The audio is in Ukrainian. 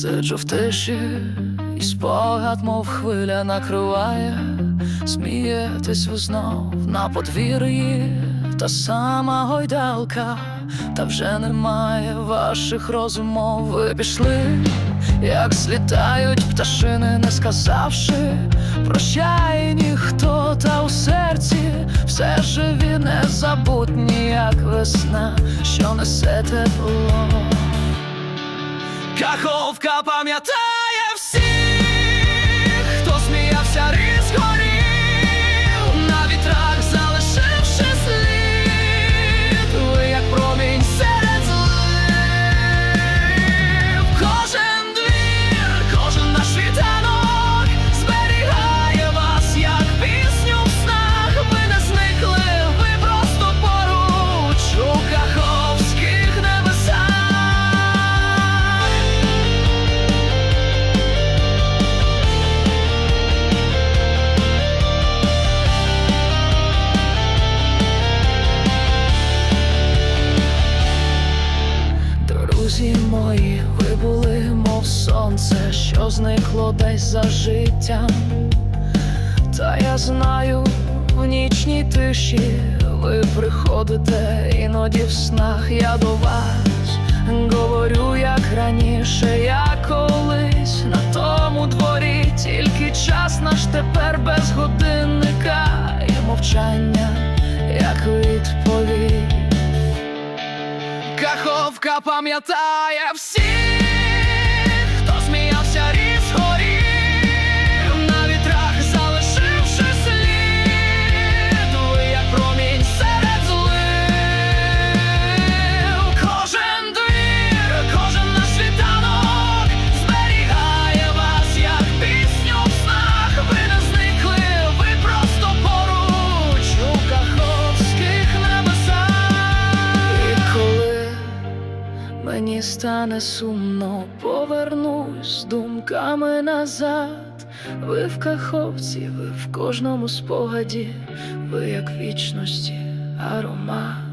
Сиджу в тиші, і спогад, мов хвиля накриває, смієтесь ви знов на подвір'ї, та сама гойдалка, та вже немає ваших розумов. Ви пішли, як злітають пташини, не сказавши, прощай ніхто, та у серці все живі, незабутні, як весна, що несе тепло. Каховка пам'ятає Друзі мої, ви були, мов сонце, що зникло десь за життям. Та я знаю, в нічній тиші ви приходите іноді в снах я до вас говорю, як раніше, як колись на тому дворі, тільки час наш тепер без годинника і мовчання, Каховка пам'ятає всіх, стане сумно, повернусь думками назад. Ви в каховці, ви в кожному спогаді, ви як вічності аромат.